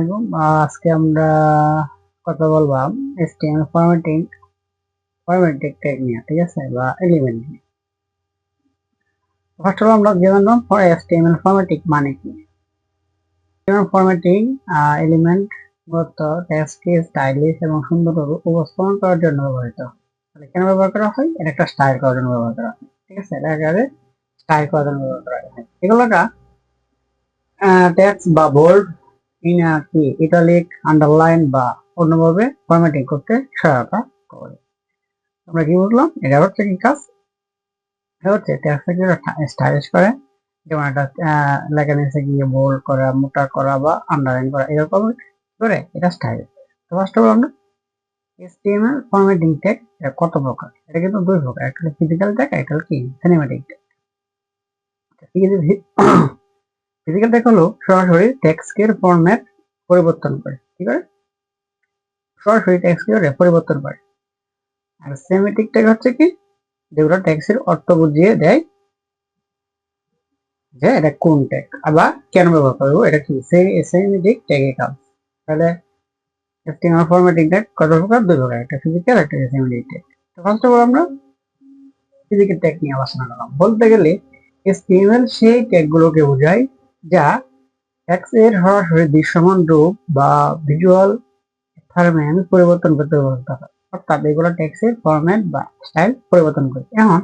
আলাইকুম। আজকে আমরা কথা বলবাম HTML ফরম্যাটিং ফরম্যাটিং ট্যাগ নিয়ে, ঠিক আছে? বা এলিমেন্ট নিয়ে। ফার্স্ট অফ অল আমরা জানলাম HTML ফরম্যাটিং মানে কি। HTML ফরম্যাটিং এলিমেন্ট মূলত টেক্সটকে স্টাইলিশ এবং সুন্দরভাবে উপস্থাপন করার জন্য ব্যবহৃত তাহলে কেন ব্যবহার করা হয়? এটা একটা স্টাইল করার জন্য ব্যবহার করা হয়, ঠিক আছে? এটা একেবারে স্টাইল করার জন্য ব্যবহার করা হয়। এগুলোটা টেক্সট বা বোল্ড ইন কি ইটালিক আন্ডারলাইন বা অন্যভাবে ফরম্যাটিং করতে সহায়তা করে। আমরা কি বুঝলাম? এটা হচ্ছে কি কাজ? এটা হচ্ছে টেক্সটকে স্টাইলিশ করে? যেমন একটা লেখা নিচে গিয়ে বোল্ড করা, মোটা করা বা আন্ডারলাইন করা, এরকম করে এটা স্টাইল তো ফার্স্ট অফ অল আমরা HTML ফরম্যাটিং ট্যাগ কত প্রকার? এটা কিন্তু দুই প্রকার, একটা ফিজিক্যাল ট্যাগ একটা কি সিনেমেটিক ট্যাগ ফিজিক্যাল ট্যাগ হলো সরাসরি টেক্সটের ফরম্যাট পরিবর্তন করে, ঠিক আছে? সরাসরি টেক্সটের পরিবর্তন করে। আর সেমেটিক ট্যাগ হচ্ছে কি? যেগুলো টেক্সটের অর্থ বুঝিয়ে দেয় যে এটা কোন ট্যাগ আবার কেন ব্যবহার করব, এটা কি? সেমেটিক ট্যাগের কাজ। তাহলে HTML ফরম্যাটিং ট্যাগ কত প্রকার? দুই প্রকার, একটা ফিজিক্যাল একটা সেমেটিক ট্যাগ তো ফার্স্ট অফ অল আমরা ফিজিক্যাল ট্যাগ নিয়ে আলোচনা করলাম। বলতে গেলে HTML সেই ট্যাগগুলোকে বোঝায় যা টেক্সট এর সরাসরি দৃশ্যমান রূপ বা ভিজুয়াল ফরম্যাট পরিবর্তন করতে ব্যবহৃত হয়। অর্থাৎ এগুলো টেক্সটের ফরম্যাট বা স্টাইল পরিবর্তন করে। এখন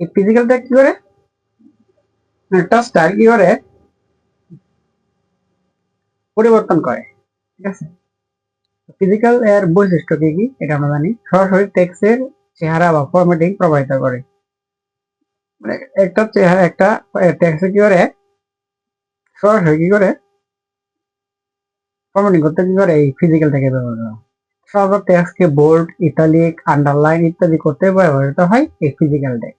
এই ফিজিক্যাল ট্যাগ কি করে? একটা স্টাইল কি করে? পরিবর্তন করে। ঠিক আছে? ফিজিক্যাল এর বৈশিষ্ট্য কি কি? এটা আমরা জানি। সরাসরি টেক্সটের চেহারা বা ফরম্যাটিং প্রভাবিত করে। মানে একটা চেহারা, একটা টেক্সট কি করে? সরাসরি কি করে? ফরম্যাটিং করতে কি করে? এই ফিজিক্যাল থেকে ব্যবহার করা। সাধারণত টেক্সটকে বোল্ড ইটালিক আন্ডারলাইন ইত্যাদি করতে ব্যবহৃত হয় এই ফিজিক্যাল ট্যাগ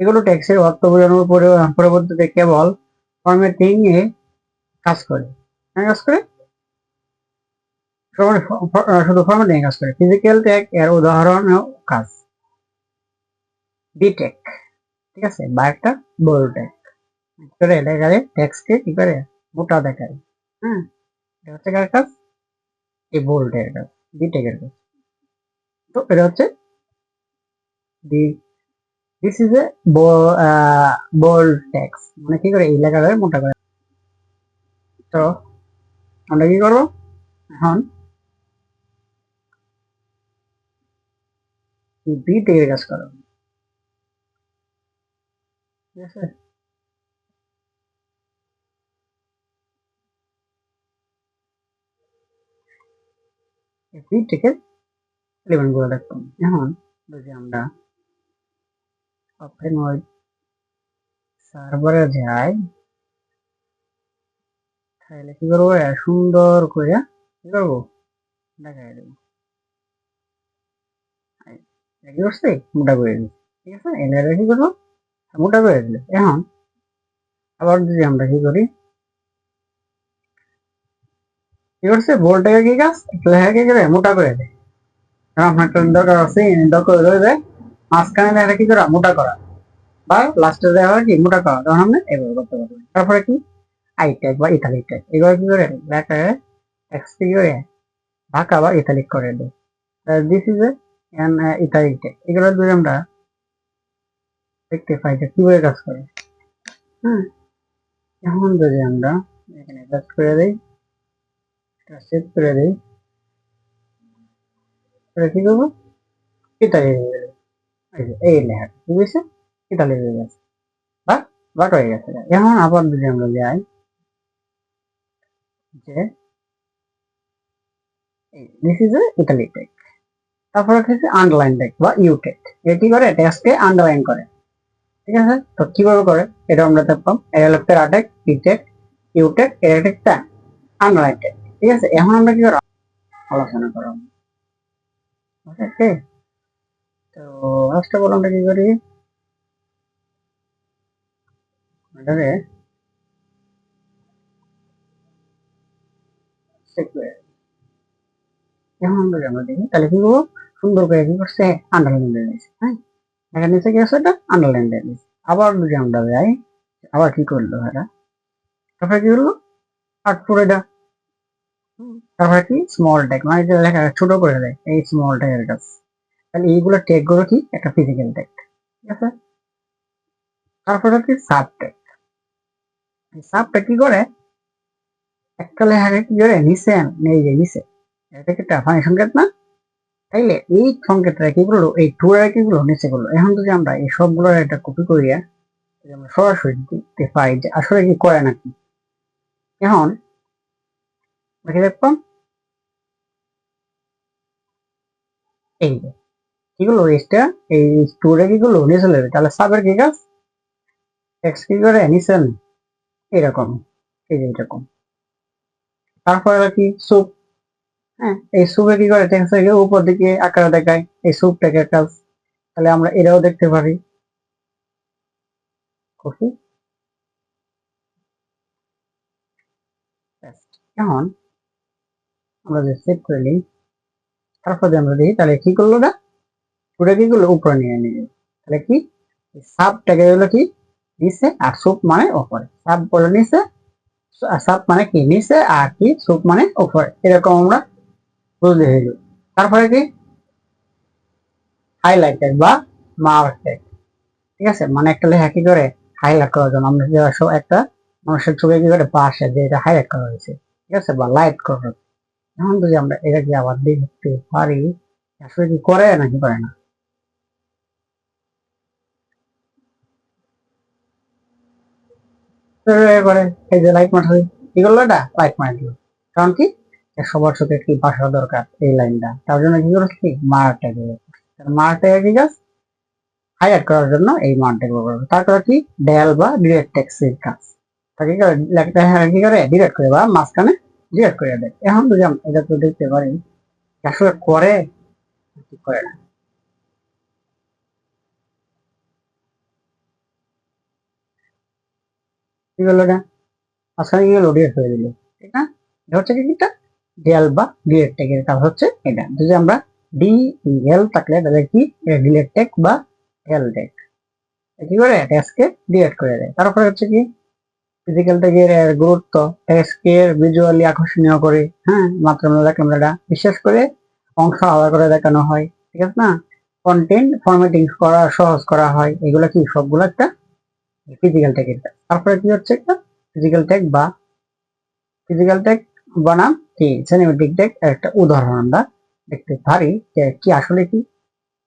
এগুলো টেক্সটের অর্থ বোঝানোর পরে পরবর্তীতে কেবল ফরম্যাটিং এ কাজ করে। হ্যাঁ কাজ করে? শুধু ফরম্যাটিং কাজ করে। ফিজিক্যাল ট্যাগ এর উদাহরণ কাজ। বিটেক ঠিক আছে? বা একটা বোল্ড ট্যাগ করে লেখারে টেক্সটকে কি করে মোটা দেখায়। হ্যাঁ এটা হচ্ছে কার কাজ? এই বোল্ডের কাজ বিটেকের কাজ। তো এটা হচ্ছে the this is a bold text মানে কি করে? এই লেখাটা মোটা করে। তো আমরা কি করব? এখন বিটেকের কাজ করো ঠিক আছে? বিটেকের এলিমেন্টগুলো দেখতাম এখন যদি আমরা ওয়াইড সার্ভারে যাই, তাহলে কি করব? সুন্দর করে কি করব? দেখাই দেবো। কি করছে মোটা করে ঠিক আছে? এলাকা কি করব? মোটা করে দিল। এখন আবার যদি আমরা কি করি কি করছে? বোল্টটাকে কি কাজ? লেখা কি করে? মোটা করে দেয় আপনার দরকার আছে দরকার হয়ে যায় মাঝখানে লেখা কি করা? মোটা করা। বা লাস্টে হয় কি? মোটা করা। তখন আপনি এভাবে করতে পারবেন। তারপরে কি? আই ট্যাগ বা ইতালিক ট্যাগ এগুলো কি করে? লেখা টেক্সট কি করে ঢাকা বা ইতালিক করে দেয় this is an italic tag এগুলো যদি আমরা দেখতে পাই যে কীভাবে কাজ করে। হ্যাঁ এখন যদি আমরা এখানে জাস্ট করে দিই। সেভ করে দিই কি করব? ইতালি হয়ে গেল। এই যে, লেখা কি বুঝছে ইতালি হয়ে গেছে। বা বাট হয়ে গেছে। এখন আবার যদি আমরা যাই যে দিস ইজ ইতালি টেক তারপর হচ্ছে আন্ডারলাইন টেক বা ইউ টেক এটি করে? টেক্সটকে আন্ডারলাইন করে। ঠিক আছে? তো কীভাবে করে? এটা আমরা দেখলাম এটা হলো প্যারাটেক ইটেক ইউটেক এরাটেকটা আন্ডারলাইন টেক ঠিক আছে, এখন আমরা কি করব? আলোচনা করব। ওকে তো ফার্স্ট অফ আমরা কি করি? দিই। এখন আমরা আমরা দেখি, তাহলে কি করব? সুন্দর করে কি করছে? আন্ডারলাইন দিয়ে দিয়েছে হ্যাঁ? এখানে নিচে কি আছে? এটা আন্ডারলাইন দিয়ে দিয়েছে। আবার যদি আমরা যাই, আবার কি করল এটা তারপরে কি করল? আট পুরো এটা তারপরে কি? স্মল ট্যাগ মানে যে লেখা ছোট করে দেয় এই স্মল ট্যাগের কাজ। তাহলে এইগুলো ট্যাগগুলো কি? একটা ফিজিক্যাল ট্যাগ ঠিক আছে? তারপরে কি সাব ট্যাগ সাব ট্যাগ কি করে? একটা লেখাকে কি করে? নিচে আন- এই যে নিচে এটা কি একটা ফানি সংকেত না? তাইলে এই সংকেতটা কি করল এই টুরা কি করল নিচে করল। এখন যদি আমরা এই সবগুলোর একটা কপি করিয়া আমরা সরাসরি দেখতে পাই যে আসলে কি করে নাকি? এখন দেখে দেখলাম এই যে কি করল এইটা এই টুরে কি করল নিচে চলে তাহলে সাবের কি কাজ? এক্স কি করে? নিচে আনে? এরকম। এই যে এরকম। তারপরে কি? সুপ হ্যাঁ এই সুপে কি করে? টেক্সটাকে উপর দিকে আকারে দেখায়। এই সুপটাকে কাজ? তাহলে আমরা এটাও দেখতে পারি। কপি এখন আমরা যে সেভ করে নিই। তারপর আমরা দেখি, তাহলে কি করল না পুরো কি করল? উপরে নিয়ে নিয়ে তাহলে কি? সাবটাকে হলো কি? নিচে আর সুপ মানে উপরে। সাব বলে নিচে সাব মানে কি? নিচে আর কি? সুপ মানে উপরে। এরকম আমরা বুঝতে হইল তারপরে কি? হাইলাইটেড বা মার্কেট ঠিক আছে? মানে একটা লেখা কি করে? হাইলাইট করার জন্য। আমরা যে একটা মানুষের চোখে কি করে? পাশে যে এটা হাইলাইট করা হয়েছে। ঠিক আছে? বা লাইট করা হয়েছে। এখন যদি আমরা এটাকে আবার দেখতে পারি, আসলে কি করে নাকি করে না? এবারে এই যে লাইট মারতে কি করল এটা? লাইট মার দিল কারণ কি? সবার চোখে কি ভাষা দরকার এই লাইনটা। তার জন্য কি করেছে? মারটা দিল মারটা কি কাজ হাইলাইট করার জন্য এই মারটা ব্যবহার করবে তারপরে কি? ডেল বা ডিরেক্ট টেক্সের কাজ। তাকে কি কি করে? ডিরেক্ট করে বা মাঝখানে ডিরেক্ট করে দেয়। এখন যদি এটা তো দেখতে পারি আসলে করে, কি করে না? কি হলো না কি হলো ডিরেক্ট করে দিল ঠিক না? এটা হচ্ছে কি এটা? ডিএল বা ডিরেক্ট টেকের কাজ হচ্ছে এটা। যদি আমরা ডি এল থাকলে তাহলে কি? ডিলেট টেক বা এল টেক কি করে? টেক্সকে ডিলেট করে দেয়। তারপরে হচ্ছে কি? ফিজিক্যাল টেকের এর গুরুত্ব টেক্সকে ভিজুয়ালি আকর্ষণীয় করে হ্যাঁ মাত্র আমরা ক্যামেরাটা বিশেষ করে অংশ আলাদা করে দেখানো হয়, ঠিক আছে না? কন্টেন্ট ফরম্যাটিং করা, সহজ করা হয়। এগুলো কি? সবগুলো একটা ফিজিক্যাল কাজ তারপরে কি হচ্ছে একটা? ফিজিক্যাল টেক বা ফিজিক্যাল টেক বনাম কি? সিনেমেটিক টেক একটা উদাহরণ আমরা দেখতে পারি যে কি আসলে কি,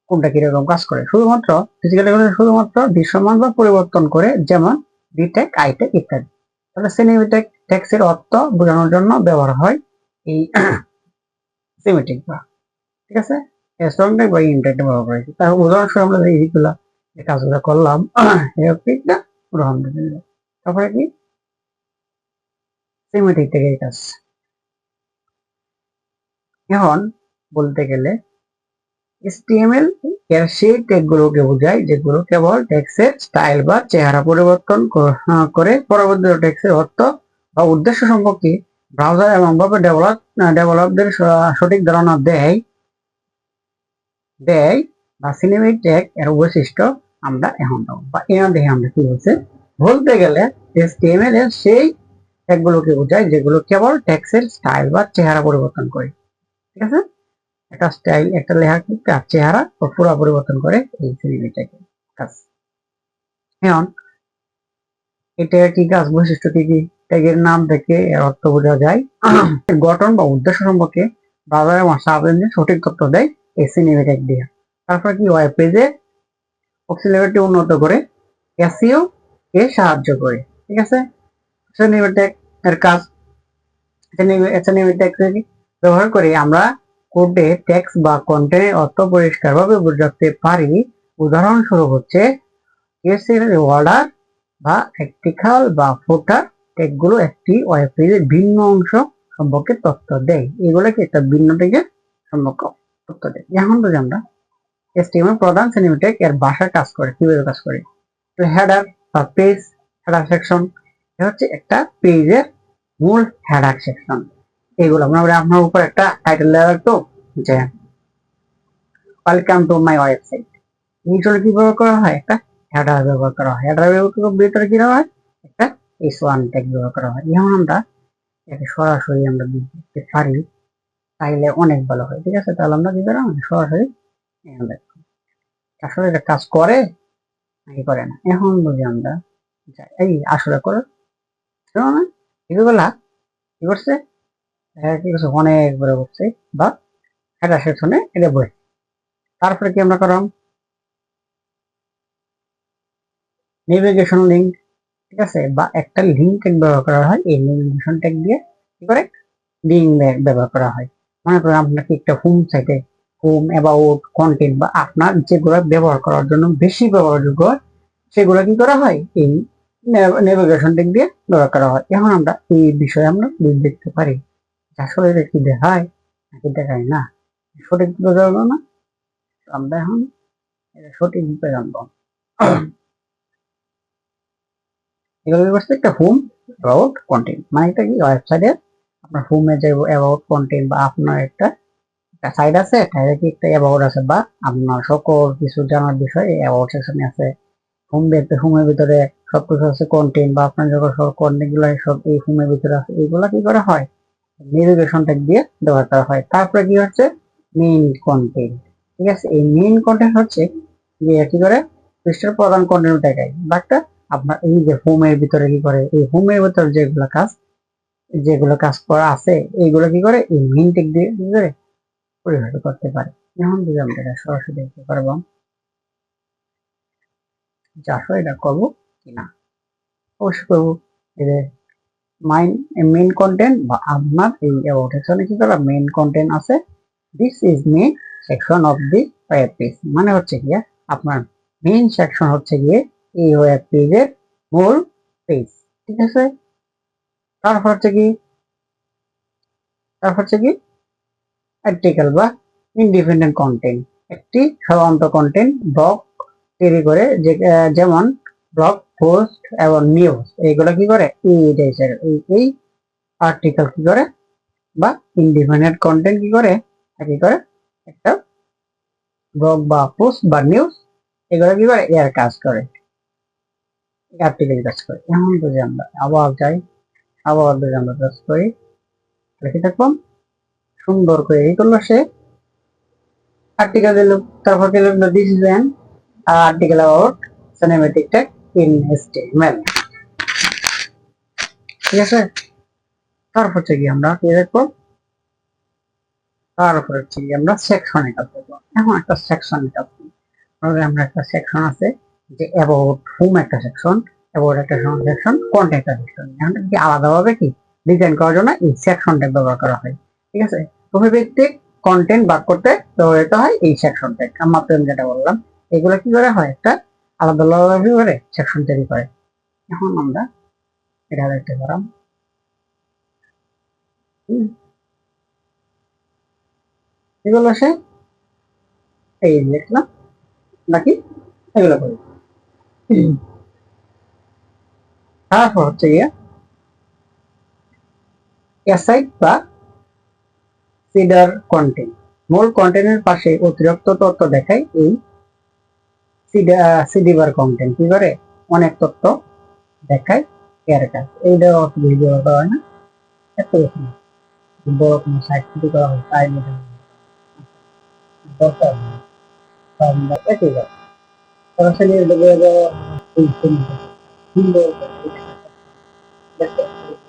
কোনটা কীরকম কাজ করে। শুধুমাত্র ফিজিক্যাল শুধুমাত্র দৃশ্যমান বা পরিবর্তন করে, যেমন বিটেক আইটেক ইত্যাদি। তাহলে সিনেমেটিক টেক্সের অর্থ বোঝানোর জন্য ব্যবহার হয় এই সিমেটিক বা ঠিক আছে? স্ট্রং বা ইনটেক ব্যবহার করেছি। তার উদাহরণস্বরূপ আমরা এইগুলা যে কাজগুলো করলাম একটা উদাহরণ দিল তারপরে কি? সিমেটিক থেকে এই কাজ। এখন বলতে গেলে HTML সেই ট্যাগগুলোকে বোঝায় যেগুলো কেবল স্টাইল বা চেহারা পরিবর্তন করে পরবর্তী অর্থ বা উদ্দেশ্য সম্পর্কে ব্রাউজার ডেভেলপদের সঠিক ধারণা দেয় দেয় বা সিনেমেটিক ট্যাগ এর বৈশিষ্ট্য আমরা এখন বা এর দেখে আমরা কি বলছে? বলতে গেলে HTML এর সেই বোঝায় যেগুলো কেবল টেক্সের স্টাইল বা চেহারা পরিবর্তন করে। ঠিক আছে? একটা স্টাইল একটা লেখা কি তার চেহারা ও পুরা পরিবর্তন করে এই সিনেমিটাকে কাজ এখন, এটা কি কাজ বৈশিষ্ট্য কি কি? ট্যাগের নাম থেকে এর অর্থ বোঝা যায়। গঠন বা উদ্দেশ্য সম্পর্কে ব্রাউজার এবং সাব সঠিক তথ্য দেয় এই সিনেমেটিক দিয়ে। তারপর কি ওয়েব পেজে অক্সিলারিটি উন্নত করে এসইও কে সাহায্য করে। ঠিক আছে? সিনেমেটিক এর কাজ সিনেমেটিক ব্যবহার করে আমরা কোডে টেক্সট বা কন্টেন্টের অর্থ পরিষ্কারভাবে বোঝাতে পারি। উদাহরণস্বরূপ হচ্ছে, কেসের অর্ডার বা একটিখাল বা ফোটার টেকগুলো একটি ওয়েব পেজের ভিন্ন অংশ সম্পর্কে তথ্য দেয়। এগুলোকে একটা ভিন্ন থেকে সম্পর্ক তথ্য দেয়। এখন যদি আমরা HTML প্রধান সিনেমেটিক এর ভাষা কাজ করে, কীভাবে কাজ করে? তো হেডার বা পেজ হেডার সেকশন এটা হচ্ছে একটা পেজের মূল হেডার সেকশন এগুলো আমরা আপনার উপর একটা টাইটেল দেওয়া রাখতো যে ওয়েলকাম টু মাই ওয়েবসাইট এই জন্য কি ব্যবহার করা হয়? একটা হেডার ব্যবহার করা হয়। হেডার ব্যবহার করে ভিতরে কি হয়? একটা এস ওয়ান ট্যাগ ব্যবহার করা হয়। যেমন আমরা একে সরাসরি আমরা দিতে পারি, তাইলে অনেক ভালো হয়। ঠিক আছে? তাহলে আমরা কি করলাম? সরাসরি আসলে এটা কাজ করে নাকি করে না। এখন বুঝি আমরা। এই আসলে করে এগুলা কি করছে? দেখা কি অনেক বড় করছে বা এটা সেকশনে এটা বই। তারপরে কি আমরা করলাম? নেভিগেশন লিঙ্ক ঠিক আছে? বা একটা লিঙ্ক ব্যবহার করা হয়, এই নেভিগেশন ট্যাগ দিয়ে কি করে? লিঙ্ক ব্যবহার করা হয়। মনে করেন আপনাকে একটা হোম সাইটে হোম অ্যাবাউট কন্টেন্ট বা আপনার যেগুলো ব্যবহার করার জন্য বেশি ব্যবহারযোগ্য সেগুলো কি করা হয়? এই নেভিগেশন ট্যাগ দিয়ে ব্যবহার করা হয়। এখন আমরা এই বিষয়ে আমরা দেখতে পারি। আসলে কি দেখায় নাকি দেখায় না। সঠিক ভাবে জানব না। আমরা এখন এটা সঠিক ভাবে জানব এগুলো করছে একটা হোম অ্যাবাউট কন্টেন্ট মানে এটা কি ওয়েবসাইটে আপনার হোমে যে অ্যাবাউট কন্টেন্ট বা আপনার একটা একটা সাইট আছে তাহলে কি একটা অ্যাবাউট আছে বা আপনার সকল কিছু জানার বিষয় অ্যাবাউট সেকশনে আছে। হোম হোমের ভিতরে সব কিছু আছে কন্টেন্ট বা আপনার যখন সব কন্টেন্টগুলো সব এই হোমের ভিতরে আছে। এইগুলা কি করা হয়? নেভিগেশন ট্যাগ দিয়ে ব্যবহার করা হয়। তারপরে কি হচ্ছে? মেইন কন্টেন্ট ঠিক আছে? এই মেইন কন্টেন্ট হচ্ছে যে কি করে? পৃষ্ঠার প্রধান কন্টেন্ট দেখায় বাট আপনার এই যে হোমের ভিতরে কি করে? এই হোমের ভিতরে যেগুলো কাজ যেগুলো কাজ করা আছে, এইগুলো কি করে? এই মেইন ট্যাগ দিয়ে কি করে? পরিভাষিত করতে পারে। এখন যদি আমরা এটা সরাসরি দেখতে পারব আসলে এটা করব কিনা? অবশ্যই করব। যে মাইন মেইন কন্টেন্ট বা আপনার এই অ্যাবাউট সেকশনে কি করা মেইন কন্টেন্ট আছে। This is main section of the web page মানে হচ্ছে গিয়ে আপনার মেইন সেকশন হচ্ছে গিয়ে এই ওয়েব পেজের মূল পেজ ঠিক আছে? তারপর হচ্ছে কি? তারপর হচ্ছে কি? আর্টিকেল বা ইন্ডিপেন্ডেন্ট কন্টেন্ট একটি সাধারণত কন্টেন্ট ব্লগ তৈরি করে যেমন ব্লগ পোস্ট এবং নিউজ এইগুলো কি করে? টাইপের এই আর্টিকেল কি করে? বা ইন্ডিপেন্ডেন্ট কন্টেন্ট কি করে? কি করে? একটা ব্লগ বা পোস্ট বা নিউজ এগুলো কি করে? এর কাজ করে। আর্টিকেল কাজ করে। এমন যদি আমরা আবার যাই, আবার যদি আমরা কাজ করি, লিখে থাকলাম সুন্দর করে এই করল সে। আর্টিকেল দিল তারপর দিল this is an article about cinematic tag in HTML ঠিক আছে? তারপর হচ্ছে কি আমরা কি দেখব? তারপর হচ্ছে কি আমরা সেকশনে কাজ করব। এখন একটা সেকশনে কাজ করব আমরা একটা সেকশন আছে, যে অ্যাবাউট হোম একটা সেকশন অ্যাবাউট একটা সেকশন কন্টেন্ট একটা সেকশন এখন কি আলাদাভাবে কি ডিজাইন করার জন্য এই সেকশনটা ব্যবহার করা হয়। ঠিক আছে? ভিত্তিক কন্টেন্ট বাক করতে ব্যবহৃত হয় এই সেকশনটা আমরা আপনাদের যেটা বললাম, এগুলো কি করে হয়? একটা আলাদা আলাদা করে সেকশন তৈরি করে। এখন আমরা এটা দেখতে পারাম এগুলো এই নাকি? এগুলো করি। তারপর হচ্ছে গিয়ে অ্যাসাইড বা সিডার কন্টেন্ট মূল কন্টেন্টের পাশে অতিরিক্ত তথ্য দেখায় এই সিডিবার কন্টেন্ট কি করে অনেক তথ্য দেখায় কাজ। এইটা অত ভিডিও হয় না। এত বেশি। বড় কোনো সাইট যদি করা হয়, তাই মধ্যে দরকার কাজ সরাসরি করে।